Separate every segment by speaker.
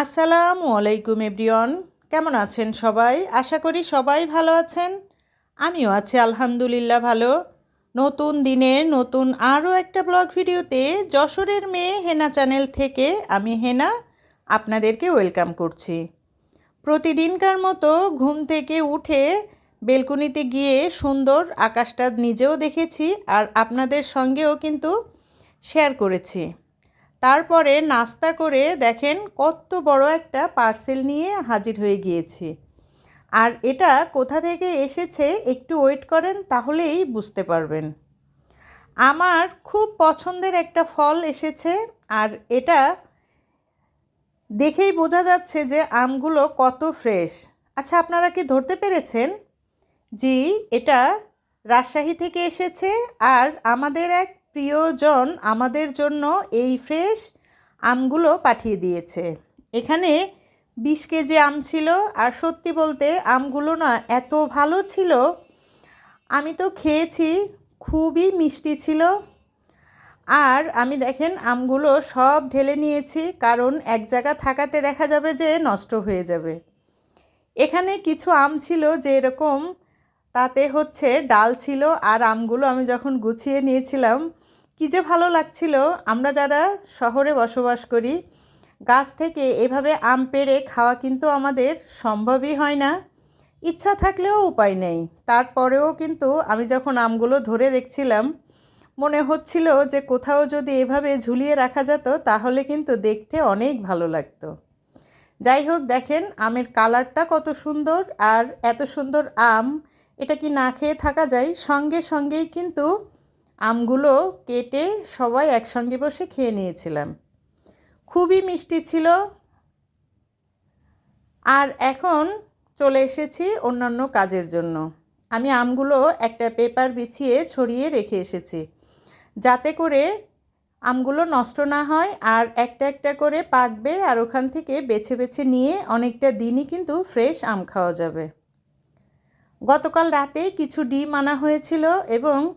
Speaker 1: আসসালামু আলাইকুম এভরিওয়ান। কেমন আছেন সবাই? আশা করি সবাই ভালো আছেন। আমিও আছি আলহামদুলিল্লাহ ভালো। নতুন দিনের নতুন আরও একটা ব্লগ ভিডিওতে যশোরের মেয়ে হেনা চ্যানেল থেকে আমি হেনা আপনাদেরকে ওয়েলকাম করছি। প্রতিদিনকার মতো ঘুম থেকে উঠে বেলকুনিতে গিয়ে সুন্দর আকাশটা নিজেও দেখেছি আর আপনাদের সঙ্গেও কিন্তু শেয়ার করেছি। তারপরে নাস্তা করে দেখেন কত বড় একটা পার্সেল নিয়ে হাজির হয়ে গিয়েছে। আর এটা কোথা থেকে এসেছে একটু ওয়েট করেন তাহলেই বুঝতে পারবেন। আমার খুব পছন্দের একটা ফল এসেছে আর এটা দেখেই বোঝা যাচ্ছে যে আমগুলো কত ফ্রেশ। আচ্ছা আপনারা কি ধরতে পেরেছেন? জি, এটা রাজশাহী থেকে এসেছে আর আমাদের এক প্রিয়জন আমাদের জন্য এই ফ্রেশ আমগুলো পাঠিয়ে দিয়েছে। এখানে বিশ কেজি আম ছিল, আর সত্যি বলতে আমগুলো না এত ভালো ছিল, আমি তো খেয়েছি, খুবই মিষ্টি ছিল। আর আমি দেখেন আমগুলো সব ঢেলে নিয়েছি, কারণ এক জায়গা থাকাতে দেখা যাবে যে নষ্ট হয়ে যাবে। এখানে কিছু আম ছিল যে এরকম, তাতে হচ্ছে ডাল ছিল, আর আমগুলো আমি যখন গুছিয়ে নিয়েছিলাম কী যে ভালো লাগছিল, আমরা যারা শহরে বসবাস করি, গাছ থেকে এভাবে আম পেড়ে খাওয়া কিন্তু আমাদের সম্ভবই হয় না। ইচ্ছা থাকলেও উপায় নেই। তারপরেও কিন্তু আমি যখন আমগুলো ধরে দেখছিলাম, মনে হচ্ছিল যে কোথাও যদি এভাবে ঝুলিয়ে রাখা যেত, তাহলে কিন্তু দেখতে অনেক ভালো লাগতো। যাই হোক, দেখেন আমের কালারটা কত সুন্দর আর এত সুন্দর আম, এটা কি না খেয়ে থাকা যায়? সঙ্গে সঙ্গেই কিন্তু আমগুলো কেটে সবাই একসঙ্গে বসে খেয়ে নিয়েছিলাম। খুবই মিষ্টি ছিল। আর এখন চলে এসেছি অন্যান্য কাজের জন্য। আমি আমগুলো একটা পেপার বিছিয়ে ছড়িয়ে রেখে এসেছি। যাতে করে আমগুলো নষ্ট না হয় আর একটা একটা করে পাকবে আর ওখান থেকে বেছে বেছে নিয়ে অনেকটা দিনই কিন্তু ফ্রেশ আম খাওয়া যাবে। গতকাল রাতে কিছু ডিম আনা হয়েছিল এবং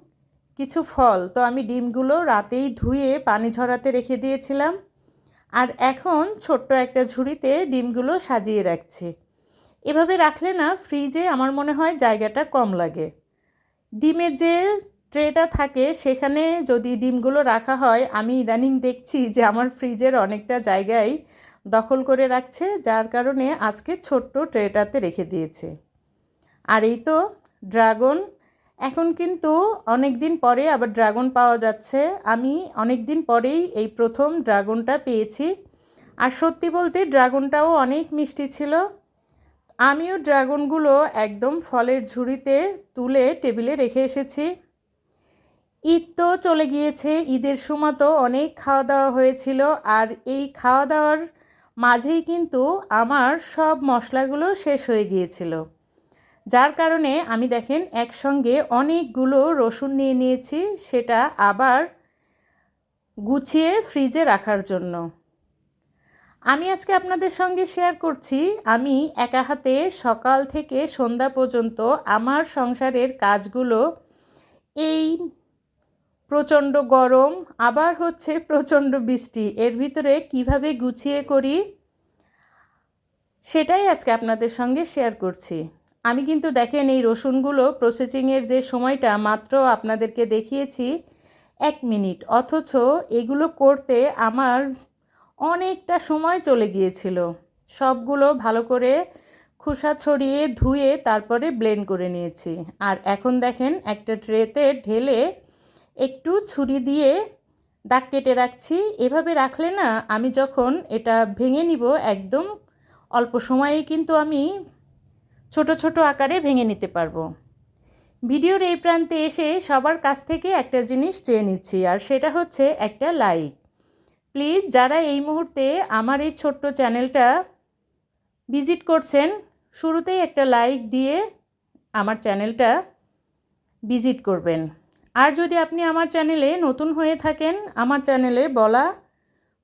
Speaker 1: কিছু ফল তো আমি ডিমগুলো রাতেই ধুয়ে পানি ঝরাতে রেখে দিয়েছিলাম। আর এখন ছোট্ট একটা ঝুড়িতে ডিমগুলো সাজিয়ে রাখছি। এভাবে রাখলে না ফ্রিজে আমার মনে হয় জায়গাটা কম লাগে। ডিমের যে ট্রেটা থাকে সেখানে যদি ডিমগুলো রাখা হয়, আমি ইদানিং দেখছি যে আমার ফ্রিজের অনেকটা জায়গায় দখল করে রাখছে, যার কারণে আজকে ছোট্ট ট্রেটাতে রেখে দিয়েছে। আর এই তো ড্রাগন এখন কিন্তু অনেক দিন পরে আবার ড্রাগন পাওয়া যাচ্ছে। আমি অনেক দিন পরেই এই প্রথম ড্রাগনটা পেয়েছি। আর সত্যি বলতে ড্রাগনটাও অনেক মিষ্টি ছিল। আমিও ড্রাগনগুলো একদম ফলের ঝুড়িতে তুলে টেবিলে রেখে এসেছি। ঈদ তো চলে গিয়েছে, ঈদের সময় তো অনেক খাওয়া দাওয়া হয়েছিল। আর এই খাওয়া দাওয়ার মাঝেই কিন্তু আমার সব মশলাগুলো শেষ হয়ে গিয়েছিল। যার কারণে আমি দেখেন একসঙ্গে অনেকগুলো রসুন নিয়ে নিয়েছি, সেটা আবার গুছিয়ে ফ্রিজে রাখার জন্য। আমি আজকে আপনাদের সঙ্গে শেয়ার করছি, আমি একা হাতে সকাল থেকে সন্ধ্যা পর্যন্ত আমার সংসারের কাজগুলো এই প্রচণ্ড গরম, আবার হচ্ছে প্রচণ্ড বৃষ্টি, এর ভিতরে কীভাবে গুছিয়ে করি সেটাই আজকে আপনাদের সঙ্গে শেয়ার করছি। আমি কিন্তু দেখেন এই রসুনগুলো প্রসেসিংয়ের যে সময়টা মাত্র আপনাদেরকে দেখিয়েছি, এক মিনিট। অথচ এগুলো করতে আমার অনেকটা সময় চলে গিয়েছিল। সবগুলো ভালো করে খোসা ছড়িয়ে ধুয়ে তারপরে ব্লেন্ড করে নিয়েছি। আর এখন দেখেন একটা ট্রেতে ঢেলে একটু ছুরি দিয়ে দাগ কেটে রাখছি। এভাবে রাখলে না আমি যখন এটা ভেঙে নিব একদম অল্প সময়ে কিন্তু আমি ছোট ছোট আকারে ভেঙে নিতে পারব। ভিডিওর এই প্রান্তে এসে সবার কাছ থেকে একটা জিনিস চেয়ে নিচ্ছি, আর সেটা হচ্ছে একটা লাইক প্লিজ যারা এই মুহূর্তে আমার এই ছোট্ট চ্যানেলটা ভিজিট করছেন, শুরুতেই একটা লাইক দিয়ে আমার চ্যানেলটা ভিজিট করবেন। আর যদি আপনি আমার চ্যানেলে নতুন হয়ে থাকেন, আমার চ্যানেলে বলা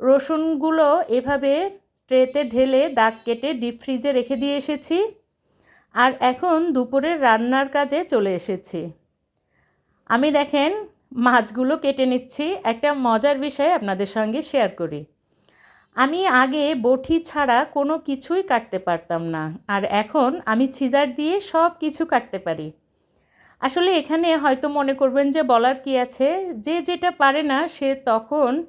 Speaker 1: রসুনগুলো এভাবে ট্রেতে ঢেলে দাগ কেটে ডিপ ফ্রিজে রেখে দিয়ে এসেছি। আর এখন দুপুরের রান্নার কাজে চলে এসেছি। আমি দেখেন মাছগুলো কেটে নিচ্ছি। একটা মজার বিষয় আপনাদের সঙ্গে শেয়ার করি। আমি আগে বটি ছাড়া কোনো কিছুই কাটতে পারতাম না। আর এখন আমি ছিজার দিয়ে সব কিছু কাটতে পারি। আসলে এখানে হয়তো মনে করবেন যে বলার কি আছে? যে যেটা পারে না সে তখন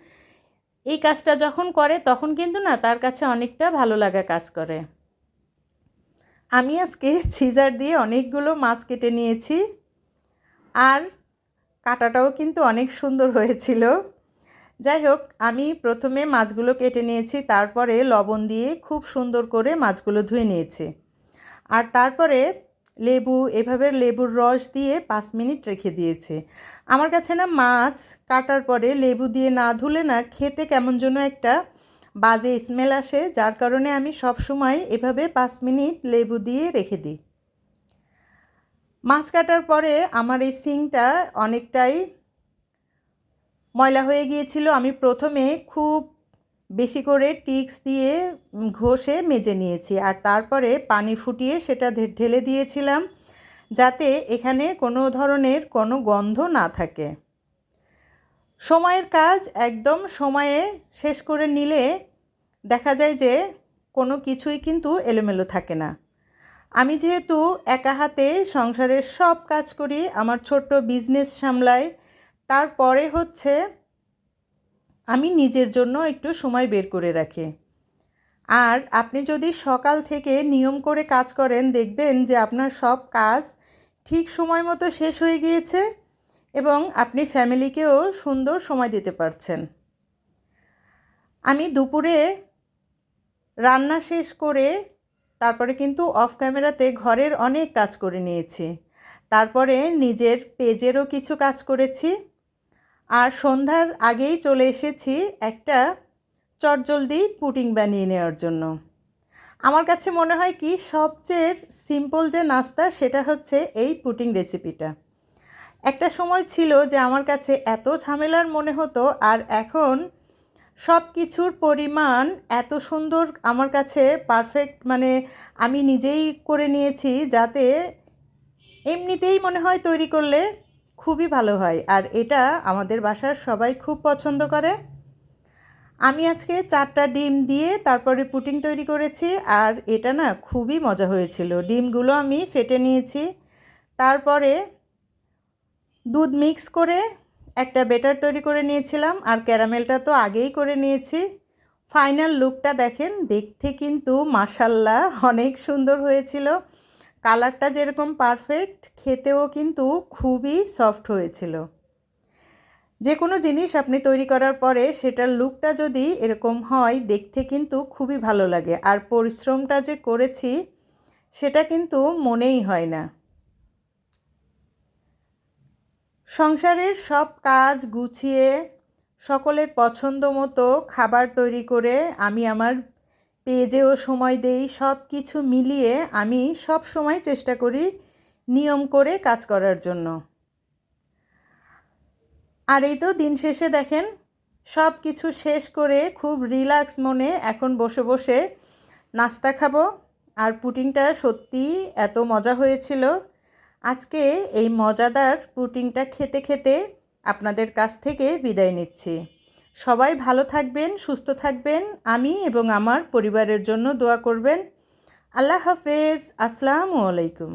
Speaker 1: এই কাজটা যখন করে, তখন কিন্তু না তার কাছে অনেকটা ভালো লাগা কাজ করে। আমি আজকে ছিজার দিয়ে অনেকগুলো মাছ কেটে নিয়েছি। আর কাটাটাও কিন্তু অনেক সুন্দর হয়েছিল। যাই হোক, আমি প্রথমে মাছগুলো কেটে নিয়েছি, তারপরে লবণ দিয়ে খুব সুন্দর করে মাছগুলো ধুয়ে নিয়েছি। আর তারপরে লেবু, এভাবে লেবুর রস দিয়ে পাঁচ মিনিট রেখে দিয়েছে। আমার কাছে না মাছ কাটার পরে লেবু দিয়ে না ধুলে না খেতে কেমন যেন একটা বাজে স্মেল আসে, যার কারণে আমি সব সময় এভাবে পাঁচ মিনিট লেবু দিয়ে রেখে দিই। মাছ কাটার পরে আমার এই সিংটা অনেকটাই ময়লা হয়ে গিয়েছিল। আমি প্রথমে খুব বেশি করে টিক্স দিয়ে ঘষে মেজে নিয়েছি আর তারপরে পানি ফুটিয়ে সেটা ঢেলে দিয়েছিলাম যাতে এখানে কোনো ধরনের কোনো গন্ধ না থাকে। সময়ের কাজ একদম সময়ে শেষ করে নিলে দেখা যায় যে কোনো কিছুই কিন্তু এলোমেলো থাকে না। আমি যেহেতু একা হাতে সংসারের সব কাজ করি, আমার ছোট্ট বিজনেস সামলাই তারপরে হচ্ছে আমি নিজের জন্য একটু সময় বের করে রাখি। আর আপনি যদি সকাল থেকে নিয়ম করে কাজ করেন, দেখবেন যে আপনার সব কাজ ঠিক সময় মতো শেষ হয়ে গিয়েছে এবং আপনি ফ্যামিলিকেও সুন্দর সময় দিতে পারছেন। আমি দুপুরে রান্না শেষ করে তারপরে কিন্তু অফ ক্যামেরাতে ঘরের অনেক কাজ করে নিয়েছি। তারপরে নিজের পেজেরও কিছু কাজ করেছি। আর সন্ধ্যার আগেই চলে এসেছি একটা চটজলদি পুটিং বানিয়ে নেওয়ার জন্য। আমার কাছে মনে হয় কি, সবচেয়ে সিম্পল যে নাস্তা, সেটা হচ্ছে এই পুটিং রেসিপিটা একটা সময় ছিল যে আমার কাছে এত ঝামেলার মনে হতো, আর এখন সব কিছুর পরিমাণ এত সুন্দর আমার কাছে পারফেক্ট মানে আমি নিজেই করে নিয়েছি, যাতে এমনিতেই মনে হয় তৈরি করলে খুবই ভালো হয়। আর এটা আমাদের বাসার সবাই খুব পছন্দ করে। আমি আজকে চারটা ডিম দিয়ে তারপরে পুটিং তৈরি করেছি। আর এটা না খুবই মজা হয়েছিল। ডিমগুলো আমি ফেটে নিয়েছি। তারপরে দুধ মিক্স করে একটা বেটার তৈরি করে নিয়েছিলাম। আর ক্যারামেলটা তো আগেই করে নিয়েছি। ফাইনাল লুকটা দেখেন, দেখতে কিন্তু মাসাল্লাহ অনেক সুন্দর হয়েছিল। কালারটা যেরকম পারফেক্ট, খেতেও কিন্তু খুবই সফট হয়েছিল। যে কোনো জিনিস আপনি তৈরি করার পরে সেটার লুকটা যদি এরকম হয়, দেখতে কিন্তু খুবই ভালো লাগে। আর পরিশ্রমটা যে করেছি, সেটা কিন্তু মনেই হয় না। সংসারের সব কাজ গুছিয়ে, সকলের পছন্দ মতো খাবার তৈরি করে আমি আমার পেজেও সময় দেই, সব কিছু মিলিয়ে আমি সব সময় চেষ্টা করি নিয়ম করে কাজ করার জন্য। আর এই তো দিন শেষে দেখেন, সব কিছু শেষ করে খুব রিল্যাক্স মনে এখন বসে বসে নাস্তা খাব। আর পুটিংটা সত্যি এত মজা হয়েছিল। আজকে এই মজাদার পুটিংটা খেতে খেতে আপনাদের কাছ থেকে বিদায় নিচ্ছি। সবাই ভালো থাকবেন, সুস্থ থাকবেন। আমি এবং আমার পরিবারের জন্য দোয়া করবেন। আল্লাহ হাফেজ। আসসালামু আলাইকুম।